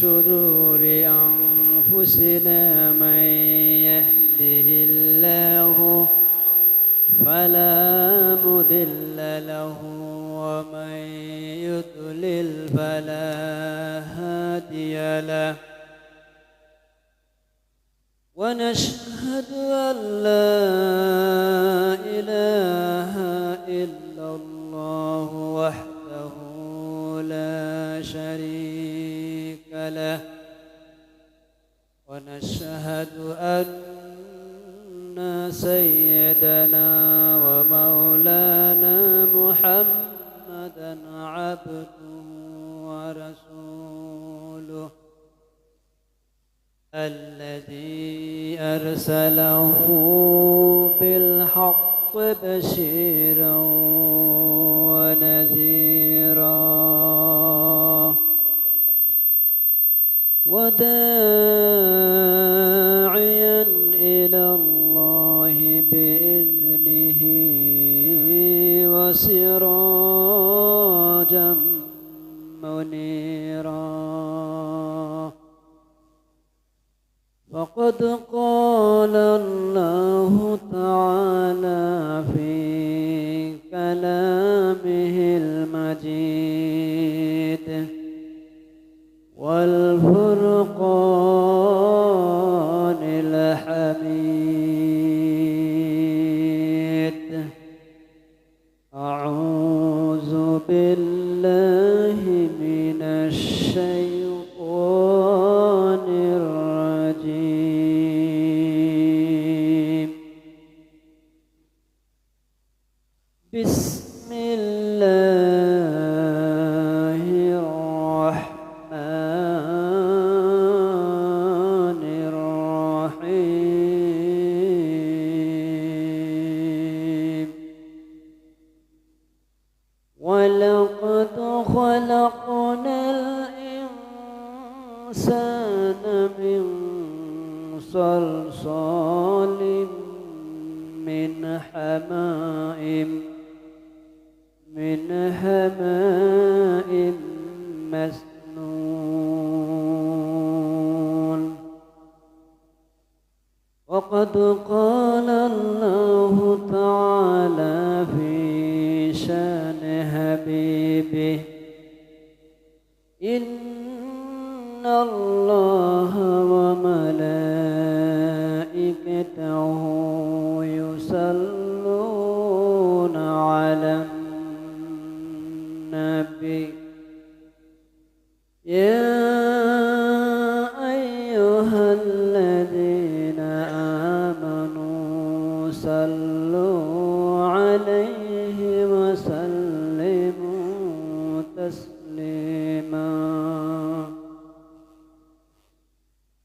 شرور أنفسنا من يهده الله فلا مضل له ومن يضلل فلا هادي له. ونشهد أن لا إله إلا الله وحده لا شريك ونشهد أن سيدنا ومولانا محمدا عبده ورسوله الذي أرسله بالحق بشيرا ونذيرا وداعيا إلى الله بإذنه وسراجا منيرا. فقد قال الله تعالى في تعالى في شان حبيبه. إن الله وملائكته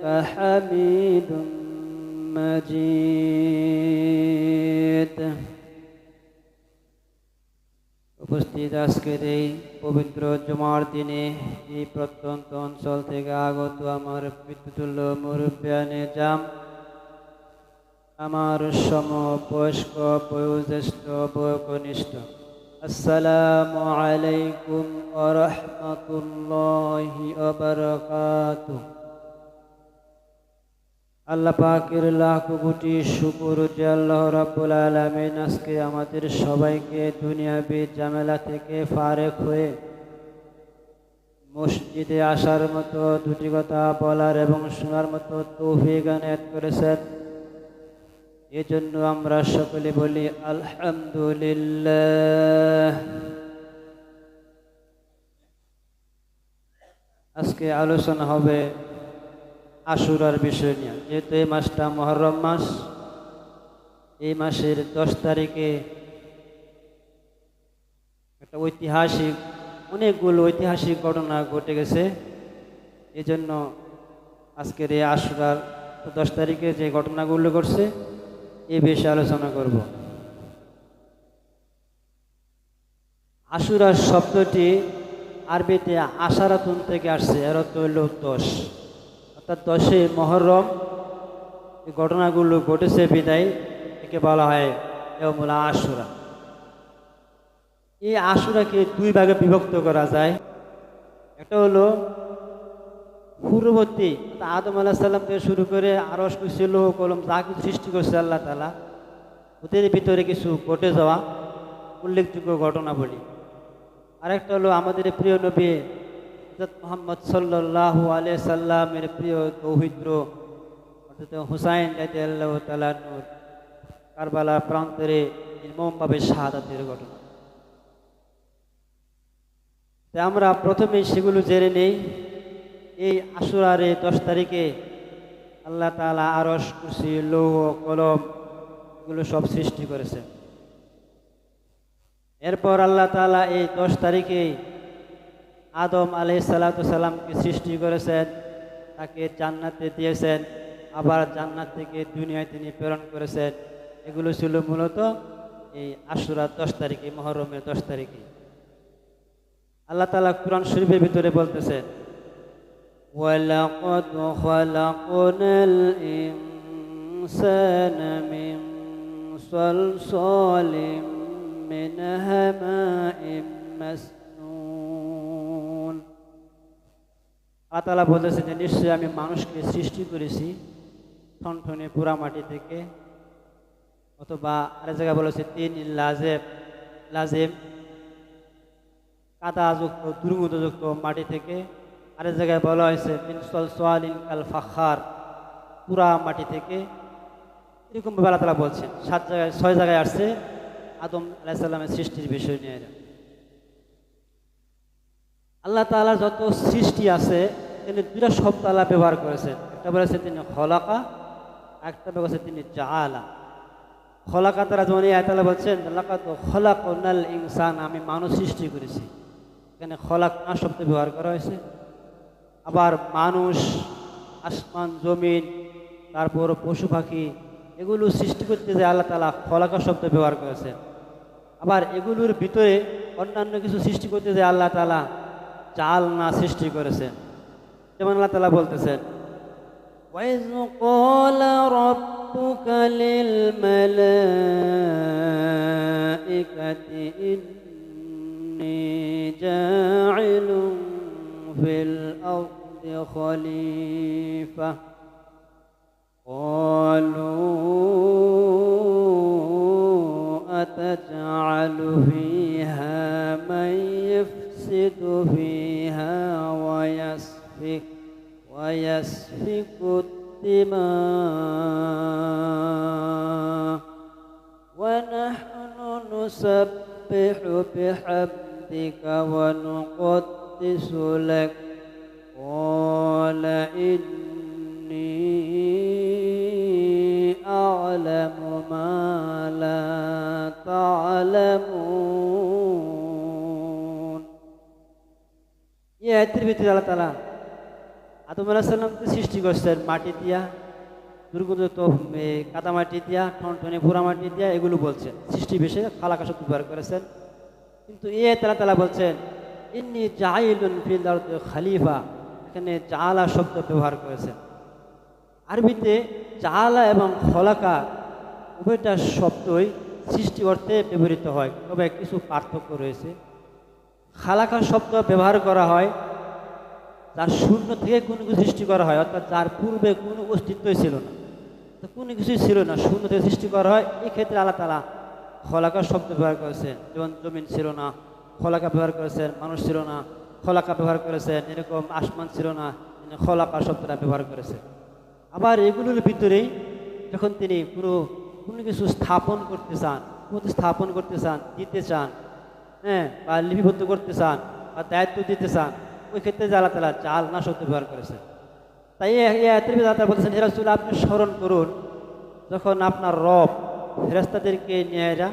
إنك حميد مجيد Bismillahirrahmanirrahim উপস্থিত আজকের এই পবিত্র জমার দিনে এই প্রত্যন্ত অঞ্চল থেকে আগত আমার পিতৃতুল্য মুরব্বিয়ানে জাম আমার সম বয়স্ক বয়োজ্যেষ্ঠ বয়কনিষ্ঠ আসসালামু আলাইকুম আরহামতুল্লাহি আবরকাতু আল্লাহ পাকের লাখ কোটি শুকুর যে আল্লাহ রাব্বুল আলামিন আজকে আমাদের সবাইকে দুনিয়াবি ঝামেলা থেকে ফারেক হয়ে মসজিদে আসার মতো দুটি কথা বলার এবং শোনার মতো তৌফিক আনায়াত করেছেন। এজন্য আমরা সকলে বলি আলহামদুলিল্লাহ। আজকে আলোচনা হবে আশুরার বিষয় নিয়ে। যেহেতু এই মাসটা মহরম মাস, এই মাসের দশ তারিখে একটা ঐতিহাসিক, অনেকগুলো ঐতিহাসিক ঘটনা ঘটে গেছে। এই জন্য আজকের এই আশুরার দশ তারিখে যে ঘটনাগুলো ঘটছে, এ বিষয়ে আলোচনা করব। আশুরার শব্দটি আরবিতে আশারাতুন থেকে আসছে, এর হইল দশ। অর্থাৎ দশে মহরম এই ঘটনাগুলো ঘটেছে বিদায়, একে বলা হয় এমূলা আশুরা। এই আশুরাকে দুই ভাগে বিভক্ত করা যায়। একটা হলো পূর্ববর্তী আদম আলাহ সাল্লাম থেকে শুরু করে আরস ছিল কলম, যা কিছু সৃষ্টি করছে আল্লাহ তালা ওদের ভিতরে কিছু ঘটে যাওয়া উল্লেখযোগ্য ঘটনা বলি আরেকটা হলো আমাদের প্রিয় নবী হজরত মোহাম্মদ সাল্লাহ আলিয়া সাল্লামের প্রিয় দৌহিত্র অর্থাৎ হুসাইন জাতি আল্লাহ তালানুর কারবালা প্রান্তরে নির্মমভাবে শাহাদাতের ঘটনা। তাই আমরা প্রথমে সেগুলো জেনে নেই। এই আশুরারে দশ তারিখে আল্লাহ তালা আরস কুসি লৌহ, কলম এগুলো সব সৃষ্টি করেছে এরপর আল্লাহ তালা এই দশ তারিখে আদম আলি সাল্লাতামকে সৃষ্টি করেছেন তাকে জান্নাতে দিয়েছেন আবার জান্নাত থেকে দুনিয়ায় তিনি প্রেরণ করেছেন এগুলো ছিল মূলত এই আশুরা দশ তারিখে মহরমের দশ তারিখে আল্লাহ তালা কোরআন শরীফের ভিতরে বলতেছেন ولقد خلقنا الإنسان من صلصال من هماء مسنون আতালা বলেছে যে, নিশ্চয়ই আমি মানুষকে সৃষ্টি করেছি ঠনঠনে পুরা মাটি থেকে। অথবা আরেক জায়গায় বলেছে, তিন লাজেব লাজেম কাদাযুক্ত দুর্গন্ধযুক্ত মাটি থেকে। আরেক জায়গায় বলা হয়েছে মিনসল সোয়ালিন কাল ফাখার পুরা মাটি থেকে। এরকমভাবে আল্লাহ তালা বলছেন, সাত জায়গায়, ছয় জায়গায় আসছে আদম আলাহিসাল্লামের সৃষ্টির বিষয় নিয়ে। আল্লাহ তালার যত সৃষ্টি আছে, তিনি দুটা শব্দ আল্লাহ ব্যবহার করেছেন। একটা বলেছে তিনি হলাকা একটা বলেছে তিনি জালা খলাকা তারা যেমন এই আয়তালা বলছেন আল্লাহ তো খলাক ইনসান, আমি মানুষ সৃষ্টি করেছি। এখানে খলাক না শব্দ ব্যবহার করা হয়েছে। আবার মানুষ, আসমান, জমিন, তারপর পশু পাখি, এগুলো সৃষ্টি করতে যে আল্লাহ তালা খলাকা শব্দ ব্যবহার করেছেন। আবার এগুলোর ভিতরে অন্যান্য কিছু সৃষ্টি করতে যে আল্লাহ তালা চাল না সৃষ্টি করেছেন যেমন আল্লাহ তালা বলতেছেন وإذ قال ربك للملائكة إني جاعل في الأرض خليفة قالوا أتجعل فيها من يفسد فيها ويسفك ويسفك الدماء. ونحن نسبح بحمدك ونقدس لك. قال إني أعلم ما لا تعلمون. এই আয়াতের ভিতরে আল্লাহ তালা আদম আলাহিসাল্লামকে সৃষ্টি করছেন? মাটি দিয়া দুর্গত কাদামাটি দিয়া, ঠনঠনে ভোরা মাটি দিয়া, এগুলো বলছেন। সৃষ্টি বেশি খালাকা শব্দ ব্যবহার করেছেন। কিন্তু এ তালা তালা বলছেন, ইন্নি জাহিলুন ফিল খালিফা এখানে জালা শব্দ ব্যবহার করেছেন। আরবিতে জালা এবং খলাকা উভয়টা শব্দই সৃষ্টি অর্থে ব্যবহৃত হয়। তবে কিছু পার্থক্য রয়েছে। খালাকা শব্দ ব্যবহার করা হয়, যার শূন্য থেকে কোনো কিছু সৃষ্টি করা হয়, অর্থাৎ যার পূর্বে কোনো অস্তিত্বই ছিল না। তো কোনো কিছুই ছিল না, শূন্য থেকে সৃষ্টি করা হয় এই ক্ষেত্রে আল্লাহ তালা খলাকা শব্দ ব্যবহার করেছেন। যেমন জমিন ছিল না, খলাকা ব্যবহার করেছেন, মানুষ ছিল না, খলাকা ব্যবহার করেছেন, এরকম আসমান ছিল না খলাকা শব্দটা ব্যবহার করেছেন। আবার এগুলোর ভিতরেই যখন তিনি পুরো কোনো কিছু স্থাপন করতে চান প্রতিস্থাপন করতে চান, দিতে চান হ্যাঁ বা লিপিবদ্ধ করতে চান বা দায়িত্ব দিতে চান, ওই ক্ষেত্রে আল্লাহ তালা জাল না শব্দ ব্যবহার করেছেন। তাই আয়াতের ভিতরে আল্লাহ হেরাসুল আপনি স্মরণ করুন, যখন আপনার রব ফেরাস্তাদেরকে নিয়ে এরা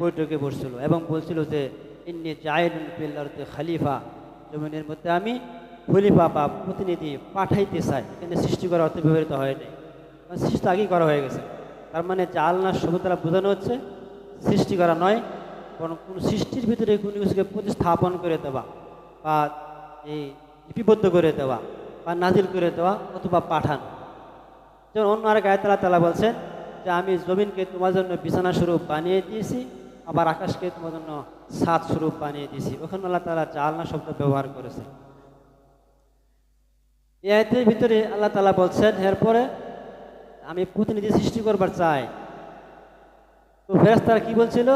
বৈঠকে বসছিল এবং বলছিল যে, ইন্নি জায়নুল পিল্লারতে খালিফা, জমিনের মধ্যে আমি খলিফা বা প্রতিনিধি পাঠাইতে চাই, এখানে সৃষ্টি করা অর্থে ব্যবহৃত হয়নি সৃষ্টি আগেই করা হয়ে গেছে। তার মানে জাল না দ্বারা বোঝানো হচ্ছে, সৃষ্টি করা নয় বরং কোনো সৃষ্টির ভিতরে কোনো কিছুকে প্রতিস্থাপন করে দেওয়া, বা এই লিপিবদ্ধ করে দেওয়া, বা নাজিল করে দেওয়া, অথবা পাঠানো। যেমন অন্য আরেক আয়তালা তালা বলছেন যে, আমি জমিনকে তোমার জন্য বিছানা স্বরূপ বানিয়ে দিয়েছি, আবার আকাশকে তোমার জন্য সাত স্বরূপ বানিয়ে দিয়েছি। ওখানে আল্লাহ তালা জালনা শব্দ ব্যবহার করেছে এই আয়তের ভিতরে আল্লাহ তালা বলছেন, এরপরে আমি প্রতিনিধি সৃষ্টি করবার চাই। তো ফেরেস্তারা কি বলছিল?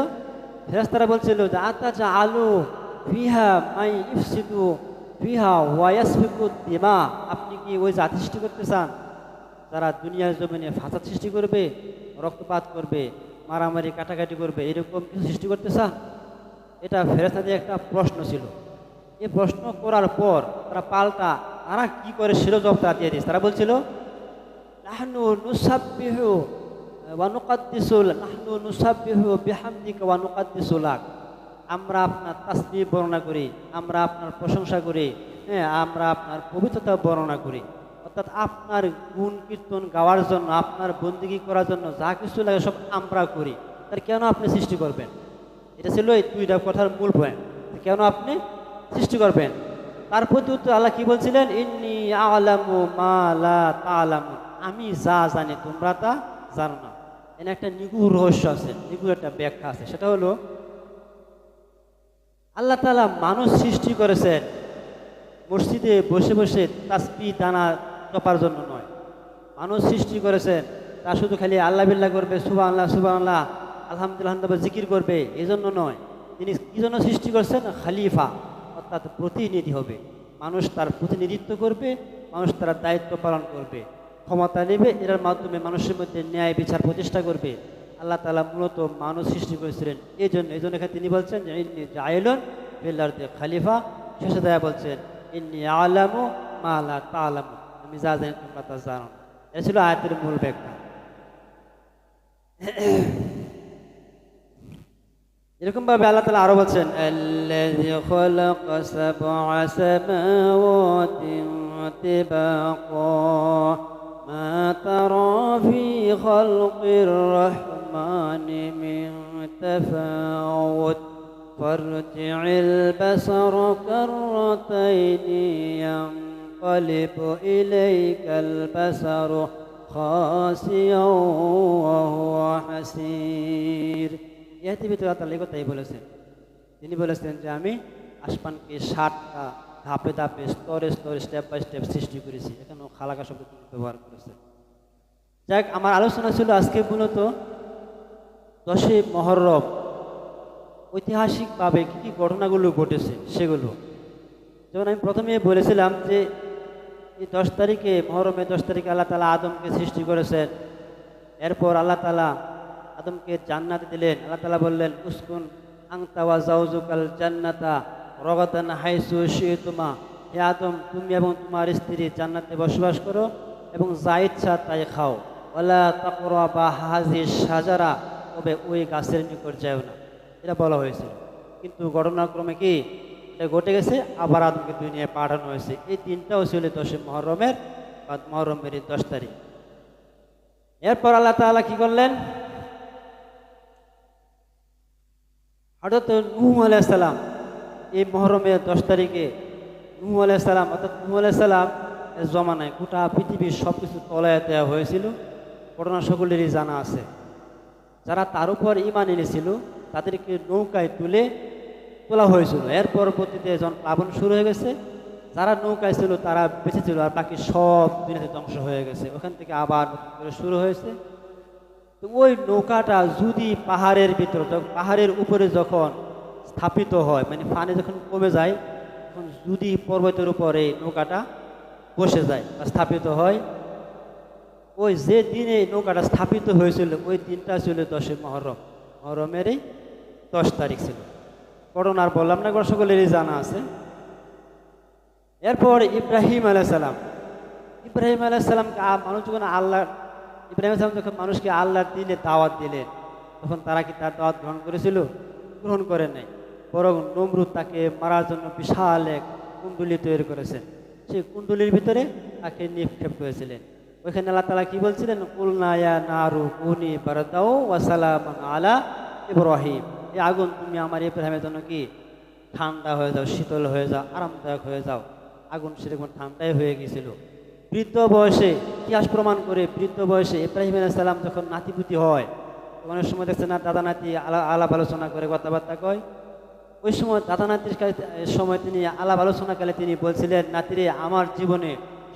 ফেরেস্তারা বলছিল যে, আতা যা আলু ফিহা মাই ইফসিদু ফিহা ওয়াসফিকু দিমা। আপনি কি ওই জাতি সৃষ্টি করতে চান? তারা দুনিয়ার জমিনে ফাঁসাদ সৃষ্টি করবে, রক্তপাত করবে, মারামারি, কাটাকাটি করবে, এরকম কিছু সৃষ্টি করতে চান? এটা ফেরেস্তাদের একটা প্রশ্ন ছিল। এই প্রশ্ন করার পর তারা পাল্টা তারা কি করে সেরো জবাব তারা দিয়ে দিয়েছে। তারা বলছিল, নাহনু নুসাব্বিহু ওয়া নুকাদ্দিসুল নাহনু নুসাব্বিহু বিহামদিকা ওয়া নুকাদ্দিসুলাক আমরা আপনার তাসবিহ বর্ণনা করি, আমরা আপনার প্রশংসা করি হ্যাঁ আমরা আপনার পবিত্রতা বর্ণনা করি। অর্থাৎ আপনার গুণ কীর্তন গাওয়ার জন্য, আপনার বন্দিগি করার জন্য যা কিছু লাগে সব আমরা করি। তার কেন আপনি সৃষ্টি করবেন? এটা ছিল এই দুইটা কথার মূল পয়েন্ট কেন আপনি সৃষ্টি করবেন? তার প্রতি উত্তর আল্লাহ কি বলছিলেন? ইন্নি আলামু মালা তালামু আমি যা জানি, তোমরা তা জানো না। এনে একটা নিগুর রহস্য আছে নিগুর একটা ব্যাখ্যা আছে। সেটা হলো, আল্লাহ তালা মানুষ সৃষ্টি করেছেন মসজিদে বসে বসে তাসপি দানা চপার জন্য নয়। মানুষ সৃষ্টি করেছেন তা শুধু খালি আল্লাহ বিল্লাহ করবে সুবাহ আল্লাহ সুবাহ আল্লাহ আলহামদুলিল্লাহ জিকির করবে এই জন্য নয়। তিনি কী জন্য সৃষ্টি করছেন? খালিফা, অর্থাৎ প্রতিনিধি হবে। মানুষ তার প্রতিনিধিত্ব করবে, মানুষ তার দায়িত্ব পালন করবে। ক্ষমতা নেবে এর মাধ্যমে মানুষের মধ্যে ন্যায় বিচার প্রতিষ্ঠা করবে। আল্লাহ তালা মূলত মানুষ সৃষ্টি করেছিলেন। এই জন্য এই জন্য এখানে তিনি বলছেন যে, ইন্নি জায়লন ফিল্লারদে খালিফা। শেষে দেয়া বলছেন, ইন্নি আলামু মালা তালামু আমি যা জানি তোমরা তা জানো। এটা ছিল আয়াতের মূল ব্যাখ্যা। এরকম ভাবে আল্লাহ তালা আরও বলছেন আল্লাহ خلق سبع سماوات طباقا ما ترى في خلق الرحمن من تفاوت فارجع البصر كرتين ينقلب إليك البصر خاسئا وهو حسير ইয়াতে ভিতরে তাহলে কথাই বলেছেন তিনি বলেছেন যে আমি আসমানকে ষাটটা ধাপে ধাপে, স্তরে স্তরে স্টেপ বাই স্টেপ সৃষ্টি করেছি। এখানেও খালাকা শব্দ ব্যবহার করেছে। যাক, আমার আলোচনা ছিল আজকে মূলত দশে মহরম। ঐতিহাসিকভাবে কী কী ঘটনাগুলো ঘটেছে সেগুলো। যেমন আমি প্রথমে বলেছিলাম যে, এই দশ তারিখে মহরমে দশ তারিখে আল্লাহ তালা আদমকে সৃষ্টি করেছেন। এরপর আল্লাহ তালা আদমকে জান্নাতে দিলেন। আল্লাহ তালা বললেন, উস্কুন আংতাওয়া জাউজুকাল জান্নাতা। রগতান হাইসু শিতুমা। হে আদম, তুমি এবং তোমার স্ত্রী জান্নাতে বসবাস করো এবং যা ইচ্ছা তাই খাও। ওলা তাকরা বা হাজি সাজারা তবে ওই গাছের নিকট যাও না। এটা বলা হয়েছিল। কিন্তু ঘটনাক্রমে কি? এটা ঘটে গেছে, আবার আদমকে দুনিয়ায় পাঠানো হয়েছে। এই তিনটাও ছিল দশে মহরমের বা মহরমের দশ তারিখ। এরপর আল্লাহ তাআলা কি করলেন? হঠাৎ নুহ আলাইসালাম এই মহরমের দশ তারিখে নুহ আলাইসালাম অর্থাৎ নুহ আলাইসালাম এর জমানায় গোটা পৃথিবীর সব কিছু তলায় দেওয়া হয়েছিল। ঘটনা সকলেরই জানা আছে। যারা তার উপর ইমান এনেছিল, তাদেরকে নৌকায় তুলে তোলা হয়েছিল। এর পরবর্তীতে যখন প্লাবন শুরু হয়ে গেছে, যারা নৌকায় ছিল তারা বেঁচে ছিল আর বাকি সব দুনিয়াতে ধ্বংস হয়ে গেছে। ওখান থেকে আবার শুরু হয়েছে। তো ওই নৌকাটা যদি পাহাড়ের ভিতরে পাহাড়ের উপরে যখন স্থাপিত হয় মানে পানি যখন কমে যায়, তখন যদি পর্বতের উপরে নৌকাটা বসে যায় বা স্থাপিত হয়, ওই যে দিনে নৌকাটা স্থাপিত হয়েছিল, ওই দিনটা ছিল দশই মহরম। মহরমেরই দশ তারিখ ছিল। করোনা আর বললাম না সকলেরই জানা আছে। এরপর ইব্রাহিম আলাইসালাম ইব্রাহিম আলাইসালামকে মানুষ যখন আল্লাহ ইব্রাহিম আলাইসালাম যখন মানুষকে আল্লাহর দিনে দাওয়াত দিলেন, তখন তারা কি তার দাওয়াত গ্রহণ করেছিল? গ্রহণ করে নাই। বরং নমরুদ তাকে মারার জন্য বিশাল এক কুণ্ডলি তৈরি করেছেন সেই কুণ্ডলির ভিতরে তাকে নিক্ষেপ করেছিলেন। ওইখানে আল্লাহ তালা কি বলছিলেন? কুলনায়া নারু কুনি বারদাও ওয়াসালামান আলা ইব্রাহিম। এই আগুন, তুমি আমার ইব্রাহিমের জন্য কি? ঠান্ডা হয়ে যাও, শীতল হয়ে যাও, আরামদায়ক হয়ে যাও। আগুন সেরকম ঠান্ডাই হয়ে গিয়েছিল। বৃদ্ধ বয়সে ইতিহাস প্রমাণ করে বৃদ্ধ বয়সে ইব্রাহিম সালাম যখন নাতিপুতি হয়, তখন সময় দেখছে না দাদা নাতি আলা আলাপ আলোচনা করে কথাবার্তা কয়। ওই সময় দাদা নাতির সময় তিনি আলাপ আলোচনাকালে তিনি বলছিলেন, নাতিরে, আমার জীবনে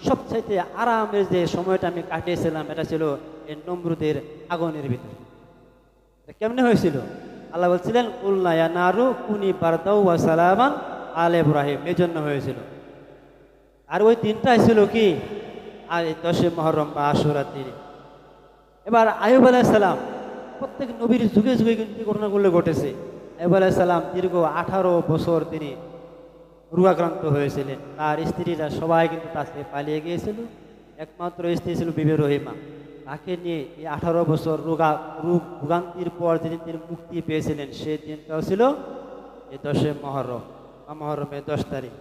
সবচাইতে আরামের যে সময়টা আমি কাটিয়েছিলাম, এটা ছিল এই নমরুদের আগুনের ভিতরে। কেমনে হয়েছিল? আল্লাহ বলছিলেন উল্লায়া নারু কুনি বারদাউ সালামান আল ইব্রাহিম। এই জন্য হয়েছিল। আর ওই দিনটাই ছিল কি? আর এই দশে মহরম বা আশুরা দিনে। এবার আয়ুব আলাইসালাম প্রত্যেক নবীর যুগে যুগে কিন্তু ঘটনাগুলো ঘটেছে। আলাইসালাম দীর্ঘ আঠারো বছর তিনি রোগাক্রান্ত হয়েছিলেন। তার স্ত্রীরা সবাই কিন্তু তার থেকে পালিয়ে গিয়েছিল। একমাত্র স্ত্রী ছিল বিবে রহিমা। তাকে নিয়ে এই আঠারো বছর রোগা, রোগ ভোগান্তির পর যেদিন তিনি মুক্তি পেয়েছিলেন সেই দিনটাও ছিল এই দশে মহরম, বা মহরমের দশ তারিখ।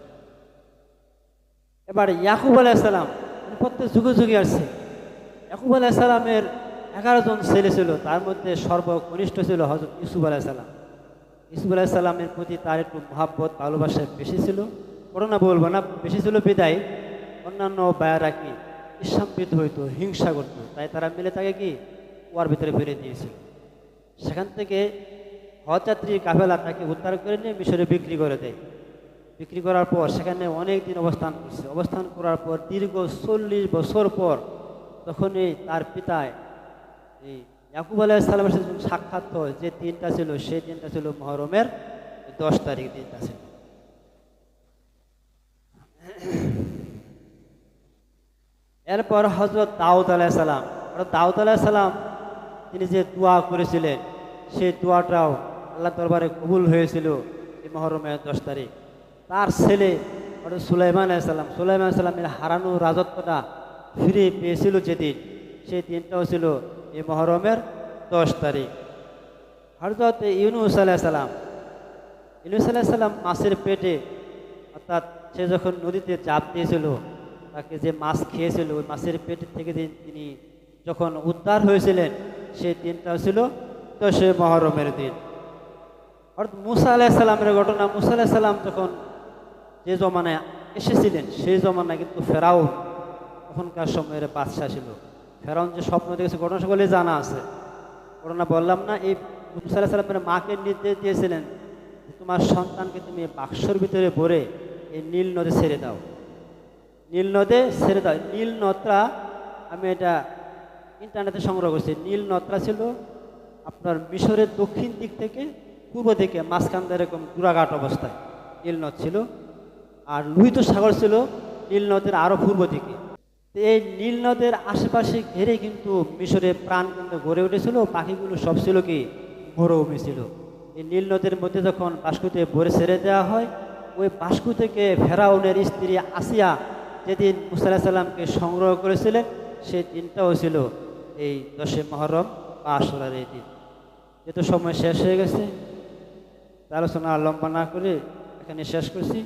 এবার ইয়াকুব আলাইসালাম উনি প্রত্যেক যুগে যুগে আসছে। ইয়াকুব আলাইসালামের এগারো জন ছেলে ছিল, তার মধ্যে সর্বকনিষ্ঠ ছিল হজরত ইসুফ আলাইসালাম ইসুফ আলাইসাল্লামের প্রতি তার একটু মহাব্বত, ভালোবাসা বেশি ছিল। করোনা বলব না, বেশি ছিল বিদায়। অন্যান্য বায়ারা কি ইসাম্বিত হইতো, হিংসা করতো। তাই তারা মিলে তাকে কি কুয়ার ভিতরে ফেলে দিয়েছিল। সেখান থেকে হজযাত্রী কাফেলা তাকে উদ্ধার করে নিয়ে মিশরে বিক্রি করে দেয়। বিক্রি করার পর সেখানে অনেক দিন অবস্থান করছে। অবস্থান করার পর দীর্ঘ চল্লিশ বছর পর তখনই তার পিতায় এই ইয়াকুব আলাহ সালামের সাথে সাক্ষাৎ হয়, যে দিনটা ছিল, সেই দিনটা ছিল মহরমের দশ তারিখ দিনটা ছিল। এরপর হজরত দাউদ আলাহ সালাম দাউদ সালাম, তিনি যে দোয়া করেছিলেন, সেই দোয়াটাও আল্লাহ দরবারে কবুল হয়েছিল এই মহরমের দশ তারিখ। তার ছেলে অর্থাৎ সুলাইমান আলাইসাল্লাম সুলাইমান সাল্লামের হারানো রাজত্বটা ফিরে পেয়েছিল যেদিন, সেই দিনটাও ছিল এই মহরমের দশ তারিখ। হরজত ইউনুস আলাইসাল্লাম ইউনুস আলাইসাল্লাম মাছের পেটে, অর্থাৎ সে যখন নদীতে চাপ দিয়েছিল, তাকে যে মাছ খেয়েছিল, ওই মাছের পেট থেকে তিনি যখন উদ্ধার হয়েছিলেন, সেই দিনটাও ছিল দশে মহরমের দিন। অর্থাৎ মুসা আলাইসাল্লামের ঘটনা, মুসা আলাইসাল্লাম যখন যে জমানায় এসেছিলেন, সেই জমানায় কিন্তু ফেরাও তখনকার সময়ের বাদশাহ ছিল। ফেরাউন যে স্বপ্ন দেখেছে, ঘটনা সকলে জানা আছে। ঘটনা বললাম না, এই মুসা আলাইসাল্লামের মাকে নির্দেশ দিয়েছিলেন তোমার সন্তানকে তুমি বাক্সর ভিতরে ভরে এই নীল নদে ছেড়ে দাও। নীল নদে ছেড়ে দাও। নীল নদটা আমি এটা ইন্টারনেটে সংগ্রহ করছি। নীল নদটা ছিল আপনার মিশরের দক্ষিণ দিক থেকে পূর্ব দিকে, মাঝখান এরকম দুরাঘাট অবস্থায় নীল নদ ছিল। আর লোহিত সাগর ছিল নীল নদের আরও পূর্ব দিকে। এই নীল নদের আশেপাশে ঘেরে কিন্তু মিশরের প্রাণ কিন্তু গড়ে উঠেছিল পাখিগুলো সব ছিল কি? মরুভূমি ছিল। এই নীল নদের মধ্যে যখন বাস্কুতে ভরে ছেড়ে দেওয়া হয়, ওই বাস্কু থেকে ফেরাউনের স্ত্রী আসিয়া যেদিন মুসাল্লাহ সাল্লামকে সংগ্রহ করেছিলেন সেই দিনটাও ছিল এই দশে মহরম বা আসরার এই দিন। যেহেতু সময় শেষ হয়ে গেছে আলোচনা লম্বা না করে এখানে শেষ করছি।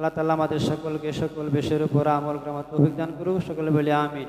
আল্লাহ তালা আমাদের সকলকে সকল বিষয়ের উপর আমল গ্রামাত অভিজ্ঞান করুক। সকলে বলি আমিন।